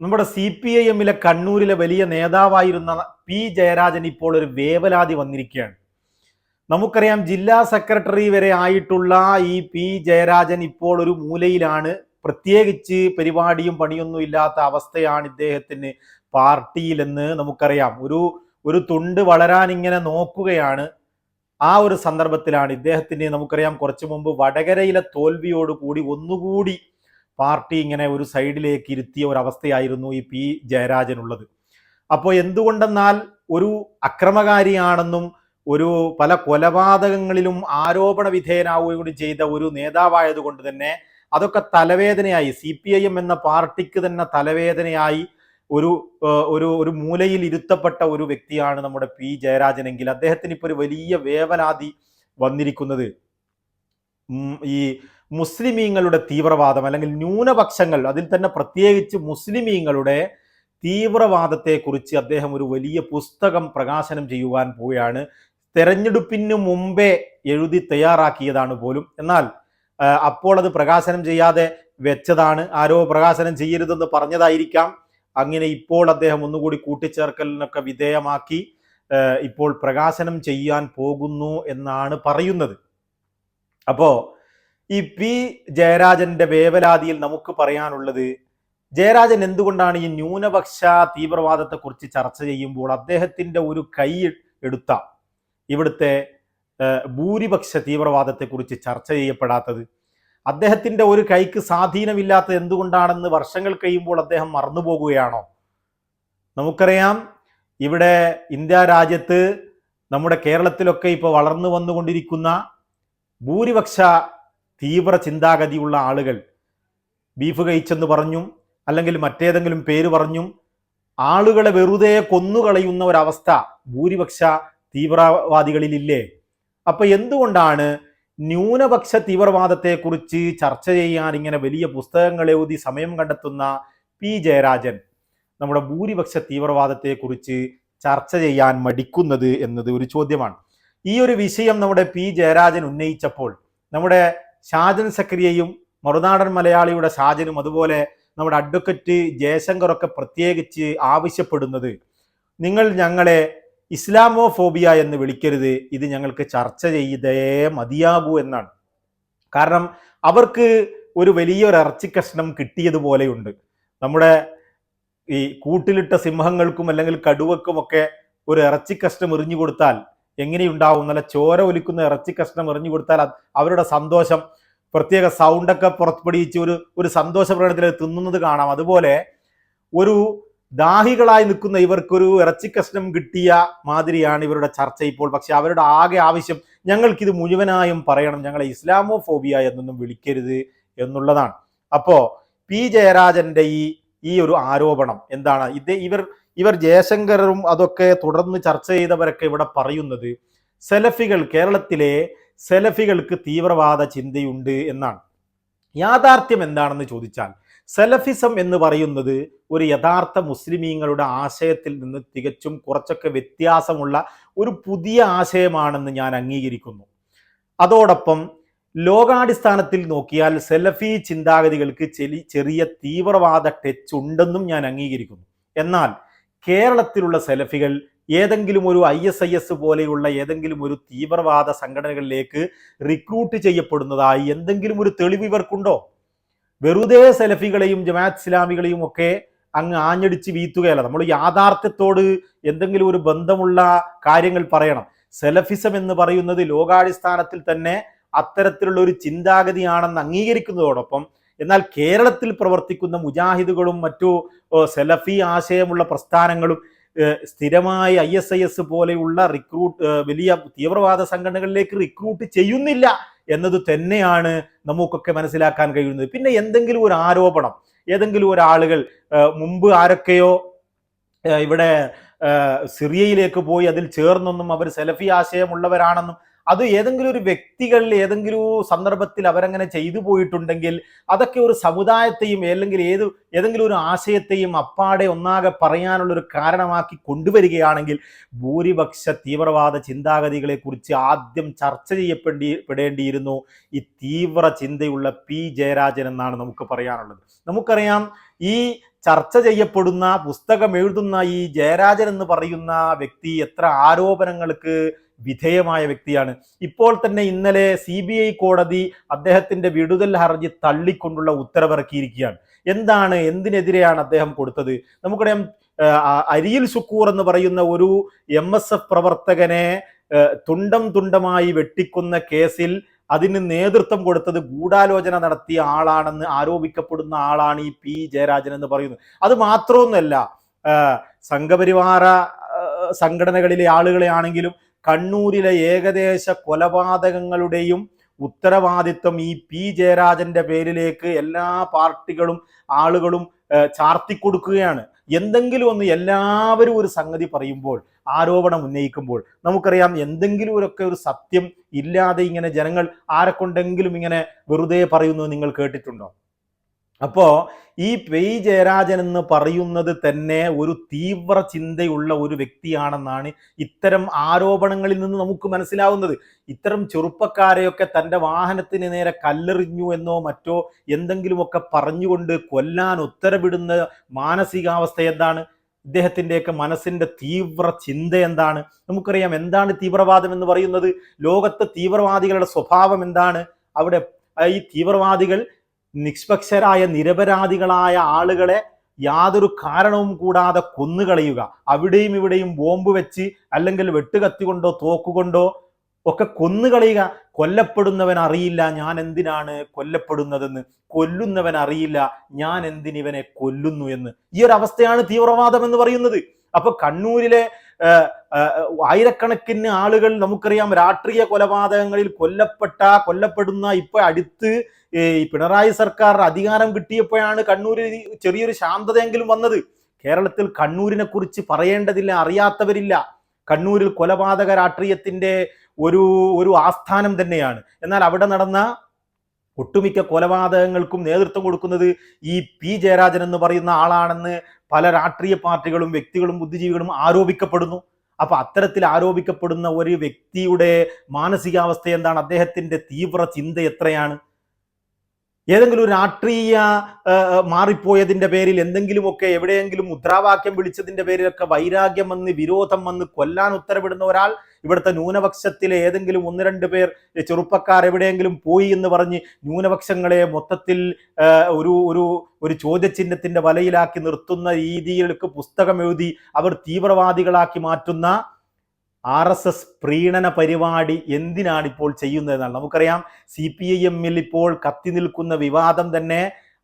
നമ്മുടെ C P I എമ്മിലെ കണ്ണൂരിലെ വലിയ നേതാവായിരുന്ന പി ജയരാജൻ ഇപ്പോൾ ഒരു വേവലാതി വന്നിരിക്കുകയാണ്. നമുക്കറിയാം ജില്ലാ സെക്രട്ടറി വരെ ആയിട്ടുള്ള ഈ പി ജയരാജൻ ഇപ്പോൾ ഒരു മൂലയിലാണ്. പ്രത്യേകിച്ച് പരിപാടിയും പണിയൊന്നും ഇല്ലാത്ത അവസ്ഥയാണ് ഇദ്ദേഹത്തിന് പാർട്ടിയിലെന്ന് നമുക്കറിയാം. ഒരു ഒരു തുണ്ട് വളരാൻ ഇങ്ങനെ നോക്കുകയാണ്. ആ ഒരു സന്ദർഭത്തിലാണ് ഇദ്ദേഹത്തിന് നമുക്കറിയാം കുറച്ചു മുമ്പ് വടകരയിലെ തോൽവിയോടുകൂടി ഒന്നുകൂടി പാർട്ടി ഇങ്ങനെ ഒരു സൈഡിലേക്ക് ഇരുത്തിയ ഒരു അവസ്ഥയായിരുന്നു ഈ പി ജയരാജനുള്ളത്. അപ്പോൾ എന്തുകൊണ്ടെന്നാൽ ഒരു അക്രമകാരിയാണെന്നും ഒരു പല കൊലപാതകങ്ങളിലും ആരോപണ വിധേയനാവുകയും ചെയ്ത ഒരു നേതാവായതുകൊണ്ട് തന്നെ അതൊക്കെ തലവേദനയായി. സി പി ഐ എം എന്ന പാർട്ടിക്ക് തന്നെ തലവേദനയായി ഒരു ഒരു ഒരു മൂലയിൽ ഇരുത്തപ്പെട്ട ഒരു വ്യക്തിയാണ് നമ്മുടെ പി ജയരാജനെങ്കിൽ അദ്ദേഹത്തിന് ഇപ്പോൾ ഒരു വലിയ വേവലാതി വന്നിരിക്കുന്നത്. ഈ മുസ്ലിമീങ്ങളുടെ തീവ്രവാദം അല്ലെങ്കിൽ ന്യൂനപക്ഷങ്ങൾ അതിൽ തന്നെ പ്രത്യേകിച്ച് മുസ്ലിമീങ്ങളുടെ തീവ്രവാദത്തെക്കുറിച്ച് അദ്ദേഹം ഒരു വലിയ പുസ്തകം പ്രകാശനം ചെയ്യുവാൻ പോവുകയാണ്. തെരഞ്ഞെടുപ്പിന് മുമ്പേ എഴുതി തയ്യാറാക്കിയതാണ് പോലും. എന്നാൽ അപ്പോൾ അത് പ്രകാശനം ചെയ്യാതെ വെച്ചതാണ്. ആരോ പ്രകാശനം ചെയ്യരുതെന്ന് പറഞ്ഞതായിരിക്കാം. അങ്ങനെ ഇപ്പോൾ അദ്ദേഹം ഒന്നുകൂടി കൂട്ടിച്ചേർക്കലിനൊക്കെ വിധേയമാക്കി ഇപ്പോൾ പ്രകാശനം ചെയ്യാൻ പോകുന്നു എന്നാണ് പറയുന്നത്. അപ്പോ ഈ പി ജയരാജന്റെ വേവലാതിയിൽ നമുക്ക് പറയാനുള്ളത് ജയരാജൻ എന്തുകൊണ്ടാണ് ഈ ന്യൂനപക്ഷ തീവ്രവാദത്തെക്കുറിച്ച് ചർച്ച ചെയ്യുമ്പോൾ അദ്ദേഹത്തിന്റെ ഒരു കൈ എടുത്ത ഇവിടുത്തെ ഭൂരിപക്ഷ തീവ്രവാദത്തെക്കുറിച്ച് ചർച്ച ചെയ്യപ്പെടാത്തത്? അദ്ദേഹത്തിന്റെ ഒരു കൈക്ക് സ്വാധീനമില്ലാത്തത് എന്തുകൊണ്ടാണെന്ന് വർഷങ്ങൾ കഴിയുമ്പോൾ അദ്ദേഹം മറന്നുപോകുകയാണോ നമുക്കറിയാം ഇവിടെ ഇന്ത്യ രാജ്യത്ത് നമ്മുടെ കേരളത്തിലൊക്കെ ഇപ്പോൾ വളർന്നു വന്നുകൊണ്ടിരിക്കുന്ന ഭൂരിപക്ഷ തീവ്ര ചിന്താഗതിയുള്ള ആളുകൾ. ബീഫ് കഴിച്ചെന്ന് പറഞ്ഞും അല്ലെങ്കിൽ മറ്റേതെങ്കിലും പേര് പറഞ്ഞും ആളുകളെ വെറുതെ കൊന്നുകളയുന്ന ഒരവസ്ഥ ഭൂരിപക്ഷ തീവ്രവാദികളിലില്ലേ? അപ്പൊ എന്തുകൊണ്ടാണ് ന്യൂനപക്ഷ തീവ്രവാദത്തെക്കുറിച്ച് ചർച്ച ചെയ്യാൻ ഇങ്ങനെ വലിയ പുസ്തകങ്ങൾ എഴുതി സമയം കണ്ടെത്തുന്ന പി. ജയരാജൻ നമ്മുടെ ഭൂരിപക്ഷ തീവ്രവാദത്തെക്കുറിച്ച് ചർച്ച ചെയ്യാൻ മടിക്കുന്നത് എന്നത് ഒരു ചോദ്യമാണ്. ഈ ഒരു വിഷയം നമ്മുടെ പി. ജയരാജൻ ഉന്നയിച്ചപ്പോൾ നമ്മുടെ ഷാജൻ സക്രിയയും മറുനാടൻ മലയാളിയുടെ ഷാജനും അതുപോലെ നമ്മുടെ അഡ്വക്കറ്റ് ജയശങ്കറൊക്കെ പ്രത്യേകിച്ച് ആവശ്യപ്പെടുന്നത് നിങ്ങൾ ഞങ്ങളെ ഇസ്ലാമോഫോബിയ എന്ന് വിളിക്കരുത്. ഇത് ഞങ്ങൾക്ക് ചർച്ച ചെയ്തേ മതിയാകൂ എന്നാണ്. കാരണം അവർക്ക് ഒരു വലിയൊരു ഇറച്ചി കഷ്ണം കിട്ടിയതുപോലെയുണ്ട് നമ്മുടെ ഈ കൂട്ടിലിട്ട സിംഹങ്ങൾക്കും അല്ലെങ്കിൽ കടുവക്കുമൊക്കെ ഒരു ഇറച്ചി കഷ്ണം എറിഞ്ഞു കൊടുത്താൽ എങ്ങനെയുണ്ടാവും? നല്ല ചോര ഒലിക്കുന്ന ഇറച്ചി കഷ്ണം എറിഞ്ഞു കൊടുത്താൽ അവരുടെ സന്തോഷം. പ്രത്യേക സൗണ്ടൊക്കെ പുറപ്പെടുവിച്ച് ഒരു ഒരു സന്തോഷ പ്രകടനത്തിൽ തിന്നുന്നത് കാണാം. അതുപോലെ ഒരു ദാഹികളായി നിൽക്കുന്ന ഇവർക്കൊരു ഇറച്ചി കഷ്ണം കിട്ടിയ മാതിരിയാണ് ഇവരുടെ ചർച്ച ഇപ്പോൾ. പക്ഷെ അവരുടെ ആകെ ആവശ്യം ഞങ്ങൾക്കിത് മുഴുവനായും പറയണം. ഞങ്ങളെ ഇസ്ലാമോ ഫോബിയ എന്നൊന്നും വിളിക്കരുത് എന്നുള്ളതാണ്. അപ്പോ പി ജയരാജന്റെ ഈ ഈ ഒരു ആരോപണം എന്താണ്? ഇത് ഇവർ ഇവർ ജയശങ്കറും അതൊക്കെ തുടർന്ന് ചർച്ച ചെയ്തവരൊക്കെ ഇവിടെ പറയുന്നത് സെലഫികൾ കേരളത്തിലെ സെലഫികൾക്ക് തീവ്രവാദ ചിന്തയുണ്ട് എന്നാണ്. യാഥാർത്ഥ്യം എന്താണെന്ന് ചോദിച്ചാൽ സെലഫിസം എന്ന് പറയുന്നത് ഒരു യഥാർത്ഥ മുസ്ലിമീങ്ങളുടെ ആശയത്തിൽ നിന്ന് തികച്ചും കുറച്ചൊക്കെ വ്യത്യാസമുള്ള ഒരു പുതിയ ആശയമാണെന്ന് ഞാൻ അംഗീകരിക്കുന്നു. അതോടൊപ്പം ലോകാടിസ്ഥാനത്തിൽ നോക്കിയാൽ സെലഫി ചിന്താഗതികൾക്ക് ചെറിയ തീവ്രവാദ ടച്ച് ഉണ്ടെന്നും ഞാൻ അംഗീകരിക്കുന്നു. എന്നാൽ കേരളത്തിലുള്ള സെലഫികൾ ഏതെങ്കിലും ഒരു ഐ എസ് ഐ എസ് പോലെയുള്ള ഏതെങ്കിലും ഒരു തീവ്രവാദ സംഘടനകളിലേക്ക് റിക്രൂട്ട് ചെയ്യപ്പെടുന്നതായി എന്തെങ്കിലും ഒരു തെളിവ് ഇവർക്കുണ്ടോ? വെറുതെ സെലഫികളെയും ജമാഅത്ത് ഇസ്ലാമികളെയും ഒക്കെ അങ്ങ് ആഞ്ഞടിച്ച് വീത്തുകയല്ല. നമ്മൾ യാഥാർത്ഥ്യത്തോട് എന്തെങ്കിലും ഒരു ബന്ധമുള്ള കാര്യങ്ങൾ പറയണം. സെലഫിസം എന്ന് പറയുന്നത് ലോകാടിസ്ഥാനത്തിൽ തന്നെ അത്തരത്തിലുള്ള ഒരു ചിന്താഗതിയാണെന്ന് അംഗീകരിക്കുന്നതോടൊപ്പം എന്നാൽ കേരളത്തിൽ പ്രവർത്തിക്കുന്ന മുജാഹിദുകളും മറ്റു സെലഫി ആശയമുള്ള പ്രസ്ഥാനങ്ങളും സ്ഥിരമായി ഐ എസ് ഐ എസ് പോലെയുള്ള റിക്രൂട്ട് വലിയ തീവ്രവാദ സംഘടനകളിലേക്ക് റിക്രൂട്ട് ചെയ്യുന്നില്ല എന്നത് തന്നെയാണ് നമുക്കൊക്കെ മനസ്സിലാക്കാൻ കഴിയുന്നത്. പിന്നെ എന്തെങ്കിലും ഒരു ആരോപണം ഏതെങ്കിലും ഒരാളുകൾ മുമ്പ് ആരൊക്കെയോ ഇവിടെ സിറിയയിലേക്ക് പോയി അതിൽ ചേർന്നൊന്നും അവർ സെലഫി ആശയമുള്ളവരാണെന്നും അത് ഏതെങ്കിലും ഒരു വ്യക്തികൾ ഏതെങ്കിലും സന്ദർഭത്തിൽ അവരങ്ങനെ ചെയ്തു പോയിട്ടുണ്ടെങ്കിൽ അതൊക്കെ ഒരു സമുദായത്തെയും അല്ലെങ്കിൽ ഏത് ഏതെങ്കിലും ഒരു ആശയത്തെയും അപ്പാടെ ഒന്നാകെ പറയാനുള്ള ഒരു കാരണമാക്കി കൊണ്ടുവരികയാണെങ്കിൽ ഭൂരിപക്ഷ തീവ്രവാദ ചിന്താഗതികളെ കുറിച്ച് ആദ്യം ചർച്ച ചെയ്യപ്പെടേണ്ടി പെടേണ്ടിയിരുന്നു ഈ തീവ്ര ചിന്തയുള്ള പി. ജയരാജൻ എന്നാണ് നമുക്ക് പറയാനുള്ളത്. നമുക്കറിയാം ഈ ചർച്ച ചെയ്യപ്പെടുന്ന പുസ്തകം എഴുതുന്ന ഈ ജയരാജൻ എന്ന് പറയുന്ന വ്യക്തി എത്ര ആരോപണങ്ങൾക്ക് വിധേയമായ വ്യക്തിയാണ്. ഇപ്പോൾ തന്നെ ഇന്നലെ സി ബി ഐ കോടതി അദ്ദേഹത്തിന്റെ വിടുതൽ ഹർജി തള്ളിക്കൊണ്ടുള്ള ഉത്തരവിറക്കിയിരിക്കുകയാണ്. എന്താണ് എന്തിനെതിരെയാണ് അദ്ദേഹം കൊടുത്തത്? നമുക്കറിയാം അരിയിൽ സുക്കൂർ എന്ന് പറയുന്ന ഒരു എം എസ് എഫ് പ്രവർത്തകനെ തുണ്ടം തുണ്ടമായി വെട്ടിക്കുന്ന കേസിൽ അതിന് നേതൃത്വം കൊടുത്തത് ഗൂഢാലോചന നടത്തിയ ആളാണെന്ന് ആരോപിക്കപ്പെടുന്ന ആളാണ് ഈ പി ജയരാജൻ എന്ന് പറയുന്നത്. അത് മാത്രമൊന്നുമല്ല സംഘപരിവാര സംഘടനകളിലെ ആളുകളെ ആണെങ്കിലും കണ്ണൂരിലെ ഏകദേശ കൊലപാതകങ്ങളുടെയും ഉത്തരവാദിത്വം ഈ പി ജയരാജന്റെ പേരിലേക്ക് എല്ലാ പാർട്ടികളും ആളുകളും ചാർത്തി ചാർത്തിക്കൊടുക്കുകയാണ്. എന്തെങ്കിലും ഒന്ന് എല്ലാവരും ഒരു സംഗതി പറയുമ്പോൾ ആരോപണം ഉന്നയിക്കുമ്പോൾ നമുക്കറിയാം എന്തെങ്കിലും ഒക്കെ ഒരു സത്യം ഇല്ലാതെ ഇങ്ങനെ ജനങ്ങൾ ആരെക്കൊണ്ടെങ്കിലും ഇങ്ങനെ വെറുതെ പറയുന്നു നിങ്ങൾ കേട്ടിട്ടുണ്ടോ? അപ്പോ ഈ പെയ് ജയരാജൻ എന്ന് പറയുന്നത് തന്നെ ഒരു തീവ്ര ചിന്തയുള്ള ഒരു വ്യക്തിയാണെന്നാണ് ഇത്തരം ആരോപണങ്ങളിൽ നിന്ന് നമുക്ക് മനസ്സിലാവുന്നത്. ഇത്തരം ചെറുപ്പക്കാരെയൊക്കെ തന്റെ വാഹനത്തിന് നേരെ കല്ലെറിഞ്ഞു എന്നോ മറ്റോ എന്തെങ്കിലുമൊക്കെ പറഞ്ഞുകൊണ്ട് കൊല്ലാൻ ഉത്തരവിടുന്ന മാനസികാവസ്ഥ എന്താണ്? ഇദ്ദേഹത്തിന്റെയൊക്കെ മനസ്സിന്റെ തീവ്ര ചിന്ത എന്താണ്? നമുക്കറിയാം എന്താണ് തീവ്രവാദം എന്ന് പറയുന്നത്? ലോകത്തെ തീവ്രവാദികളുടെ സ്വഭാവം എന്താണ്? അവിടെ ഈ തീവ്രവാദികൾ നിഷ്പക്ഷരായ നിരപരാധികളായ ആളുകളെ യാതൊരു കാരണവും കൂടാതെ കൊന്നുകളയുക. അവിടെയും ഇവിടെയും ബോംബ് വെച്ച് അല്ലെങ്കിൽ വെട്ടുകത്തി കൊണ്ടോ തോക്കുകൊണ്ടോ ഒക്കെ കൊന്നുകളയുക. കൊല്ലപ്പെടുന്നവൻ അറിയില്ല ഞാൻ എന്തിനാണ് കൊല്ലപ്പെടുന്നതെന്ന്. കൊല്ലുന്നവൻ അറിയില്ല ഞാൻ എന്തിനിവനെ കൊല്ലുന്നു എന്ന്. ഈ ഒരു അവസ്ഥയാണ് തീവ്രവാദം എന്ന് പറയുന്നത്. അപ്പൊ കണ്ണൂരിലെ ആയിരക്കണക്കിന് ആളുകൾ നമുക്കറിയാം രാഷ്ട്രീയ കൊലപാതകങ്ങളിൽ കൊല്ലപ്പെട്ട കൊല്ലപ്പെടുന്ന ഇപ്പൊ അടുത്ത് ഈ പിണറായി സർക്കാർ അധികാരം കിട്ടിയപ്പോഴാണ് കണ്ണൂരിൽ ചെറിയൊരു ശാന്തതയെങ്കിലും വന്നത്. കേരളത്തിൽ കണ്ണൂരിനെ കുറിച്ച് പറയേണ്ടതില്ല അറിയാത്തവരില്ല. കണ്ണൂരിൽ കൊലപാതക രാഷ്ട്രീയത്തിന്റെ ഒരു ഒരു ആസ്ഥാനം തന്നെയാണ്. എന്നാൽ അവിടെ നടന്ന ഒട്ടുമിക്ക കൊലപാതകങ്ങൾക്കും നേതൃത്വം കൊടുക്കുന്നത് ഈ പി ജയരാജൻ എന്ന് പറയുന്ന ആളാണെന്ന് പല രാഷ്ട്രീയ പാർട്ടികളും വ്യക്തികളും ബുദ്ധിജീവികളും ആരോപിക്കപ്പെടുന്നു. അപ്പൊ അത്തരത്തിൽ ആരോപിക്കപ്പെടുന്ന ഒരു വ്യക്തിയുടെ മാനസികാവസ്ഥ എന്താണ്? അദ്ദേഹത്തിന്റെ തീവ്ര ചിന്ത എത്രയാണ്? ഏതെങ്കിലും ഒരു രാഷ്ട്രീയ മാറിപ്പോയതിന്റെ പേരിൽ എന്തെങ്കിലുമൊക്കെ എവിടെയെങ്കിലും മുദ്രാവാക്യം വിളിച്ചതിന്റെ പേരിലൊക്കെ വൈരാഗ്യം വന്ന് വിരോധം വന്ന് കൊല്ലാൻ ഉത്തരവിടുന്ന ഒരാൾ ഇവിടുത്തെ ന്യൂനപക്ഷത്തിലെ ഏതെങ്കിലും ഒന്ന് രണ്ട് പേർ ചെറുപ്പക്കാർ എവിടെയെങ്കിലും പോയി എന്ന് പറഞ്ഞ് ന്യൂനപക്ഷങ്ങളെ മൊത്തത്തിൽ ഒരു ഒരു ഒരു ചോദ്യചിഹ്നത്തിന്റെ വലയിലാക്കി നിർത്തുന്ന രീതിയിലേക്ക് പുസ്തകം എഴുതി അവർ തീവ്രവാദികളാക്കി മാറ്റുന്ന ആർ എസ് എസ് പ്രീണന പരിപാടി എന്തിനാണ് ഇപ്പോൾ ചെയ്യുന്നതെന്നാണ് നമുക്കറിയാം. സി പി ഐ എമ്മിൽ ഇപ്പോൾ കത്തി നിൽക്കുന്ന വിവാദം തന്നെ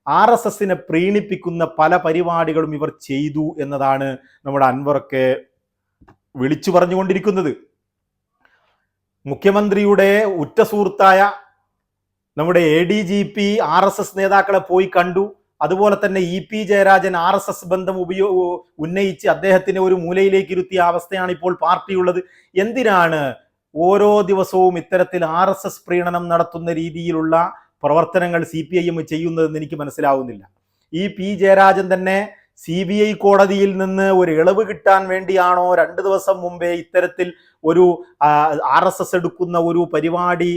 ആർ എസ് എസിനെ പ്രീണിപ്പിക്കുന്ന പല പരിപാടികളും ഇവർ ചെയ്തു എന്നതാണ് നമ്മുടെ അൻവറൊക്കെ വിളിച്ചു പറഞ്ഞുകൊണ്ടിരിക്കുന്നത്. മുഖ്യമന്ത്രിയുടെ ഉറ്റ സുഹൃത്തായ നമ്മുടെ A D G P R S S നേതാക്കളെ പോയി കണ്ടു. അതുപോലെ തന്നെ E P Jayarajan R S S ബന്ധം ഉപയോ ഉന്നയിച്ച് അദ്ദേഹത്തിനെ ഒരു മൂലയിലേക്ക് ഇരുത്തിയ അവസ്ഥയാണ് ഇപ്പോൾ പാർട്ടിയുള്ളത്. എന്തിനാണ് ഓരോ ദിവസവും ഇത്തരത്തിൽ ആർ എസ് എസ് പ്രീണനം നടത്തുന്ന രീതിയിലുള്ള പ്രവർത്തനങ്ങൾ സി പി ഐ എം ചെയ്യുന്നതെന്ന് എനിക്ക് മനസ്സിലാവുന്നില്ല. ഈ പി ജയരാജൻ തന്നെ സി ബി ഐ കോടതിയിൽ നിന്ന് ഒരു ഇളവ് കിട്ടാൻ വേണ്ടിയാണോ രണ്ട് ദിവസം മുമ്പേ ഇത്തരത്തിൽ ഒരു ആർ എസ് എസ് എടുക്കുന്ന ഒരു പരിപാടി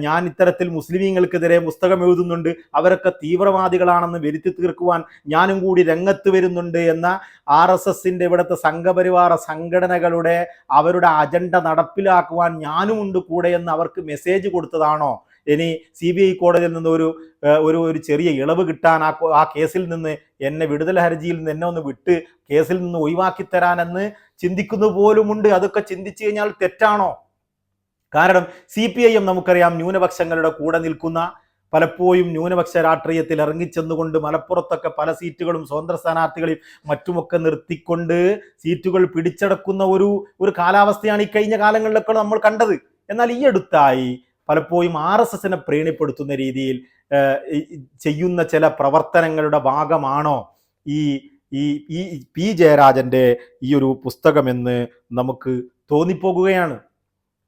ഞാൻ ഇത്തരത്തിൽ മുസ്ലിമീങ്ങൾക്കെതിരെ പുസ്തകം എഴുതുന്നുണ്ട് അവരൊക്കെ തീവ്രവാദികളാണെന്ന് വരുത്തി തീർക്കുവാൻ ഞാനും കൂടി രംഗത്ത് വരുന്നുണ്ട് എന്ന ആർ എസ് എസിന്റെ ഇവിടുത്തെ സംഘപരിവാര സംഘടനകളുടെ അവരുടെ അജണ്ട നടപ്പിലാക്കുവാൻ ഞാനുമുണ്ട് കൂടെ എന്ന് അവർക്ക് മെസ്സേജ് കൊടുത്തതാണോ? ഇനി സി ബി ഐ കോടതിയിൽ നിന്ന് ഒരു ഒരു ഒരു ചെറിയ ഇളവ് കിട്ടാൻ ആ ആ കേസിൽ നിന്ന് എന്നെ വിടുതൽ ഹർജിയിൽ നിന്ന് എന്നെ ഒന്ന് വിട്ട് കേസിൽ നിന്ന് ഒഴിവാക്കി തരാനെന്ന് ചിന്തിക്കുന്നത് പോലുമുണ്ട്. അതൊക്കെ ചിന്തിച്ചു കഴിഞ്ഞാൽ തെറ്റാണോ? കാരണം സി പി ഐ എം നമുക്കറിയാം ന്യൂനപക്ഷങ്ങളുടെ കൂടെ നിൽക്കുന്ന പലപ്പോഴും ന്യൂനപക്ഷ രാഷ്ട്രീയത്തിൽ ഇറങ്ങിച്ചെന്നുകൊണ്ട് മലപ്പുറത്തൊക്കെ പല സീറ്റുകളും സ്വതന്ത്ര സ്ഥാനാർത്ഥികളെയും മറ്റുമൊക്കെ നിർത്തിക്കൊണ്ട് സീറ്റുകൾ പിടിച്ചടക്കുന്ന ഒരു ഒരു കാലാവസ്ഥയാണ് ഈ കഴിഞ്ഞ കാലങ്ങളിലൊക്കെ നമ്മൾ കണ്ടത്. എന്നാൽ ഈ അടുത്തായി പലപ്പോഴും ആർ എസ് എസിനെ പ്രീണിപ്പെടുത്തുന്ന രീതിയിൽ ചെയ്യുന്ന ചില പ്രവർത്തനങ്ങളുടെ ഭാഗമാണോ ഈ ഈ ഈ പി ജയരാജന്റെ ഈ ഒരു പുസ്തകമെന്ന് നമുക്ക് തോന്നിപ്പോകുകയാണ്.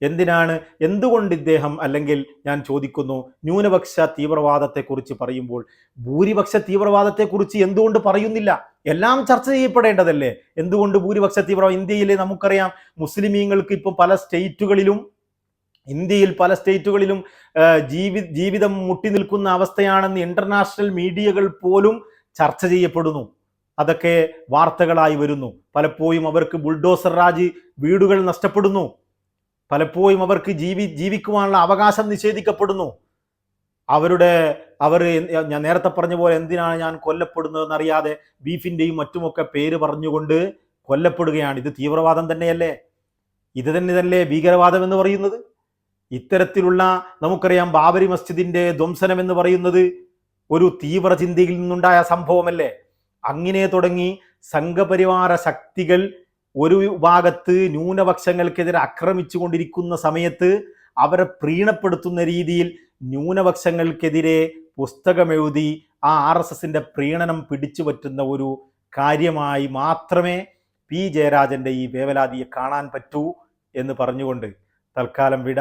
എന്തിനാണ്? എന്തുകൊണ്ട് ഇദ്ദേഹം അല്ലെങ്കിൽ ഞാൻ ചോദിക്കുന്നു ന്യൂനപക്ഷ തീവ്രവാദത്തെക്കുറിച്ച് പറയുമ്പോൾ ഭൂരിപക്ഷ തീവ്രവാദത്തെക്കുറിച്ച് എന്തുകൊണ്ട് പറയുന്നില്ല? എല്ലാം ചർച്ച ചെയ്യപ്പെടേണ്ടതല്ലേ? എന്തുകൊണ്ട് ഭൂരിപക്ഷ തീവ്രവാദം? ഇന്ത്യയിലെ നമുക്കറിയാം മുസ്ലിമീങ്ങൾക്ക് ഇപ്പം പല സ്റ്റേറ്റുകളിലും ഇന്ത്യയിൽ പല സ്റ്റേറ്റുകളിലും ജീവി ജീവിതം മുട്ടി നിൽക്കുന്ന അവസ്ഥയാണെന്ന് ഇന്റർനാഷണൽ മീഡിയകൾ പോലും ചർച്ച ചെയ്യപ്പെടുന്നു. അതൊക്കെ വാർത്തകളായി വരുന്നു. പലപ്പോഴും അവർക്ക് ബുൾഡോസർ രാജ് വീടുകൾ നഷ്ടപ്പെടുന്നു. പലപ്പോഴും അവർക്ക് ജീവി ജീവിക്കുവാനുള്ള അവകാശം നിഷേധിക്കപ്പെടുന്നു. അവരുടെ അവർ ഞാൻ നേരത്തെ പറഞ്ഞ പോലെ എന്തിനാണ് ഞാൻ കൊല്ലപ്പെടുന്നതെന്ന് അറിയാതെ ബീഫിന്റെയും മറ്റുമൊക്കെ പേര് പറഞ്ഞുകൊണ്ട് കൊല്ലപ്പെടുകയാണ്. ഇത് തീവ്രവാദം തന്നെയല്ലേ? ഇത് തന്നെ തന്നെ ഭീകരവാദം എന്ന് പറയുന്നത്? ഇത്തരത്തിലുള്ള നമുക്കറിയാം ബാബരി മസ്ജിദിന്റെ ധ്വംസനം എന്ന് പറയുന്നത് ഒരു തീവ്ര ചിന്തയിൽ നിന്നുണ്ടായ സംഭവമല്ലേ? അങ്ങനെ തുടങ്ങി സംഘപരിവാര ശക്തികൾ ഒരു ഭാഗത്ത് ന്യൂനപക്ഷങ്ങൾക്കെതിരെ ആക്രമിച്ചു കൊണ്ടിരിക്കുന്ന സമയത്ത് അവരെ പ്രീണപ്പെടുത്തുന്ന രീതിയിൽ ന്യൂനപക്ഷങ്ങൾക്കെതിരെ പുസ്തകമെഴുതി ആ ആർ എസ് എസിന്റെ പ്രീണനം പിടിച്ചു പറ്റുന്ന ഒരു കാര്യമായി മാത്രമേ പി ജയരാജന്റെ ഈ വേവലാതിയെ കാണാൻ പറ്റൂ എന്ന് പറഞ്ഞുകൊണ്ട് തൽക്കാലം വിട.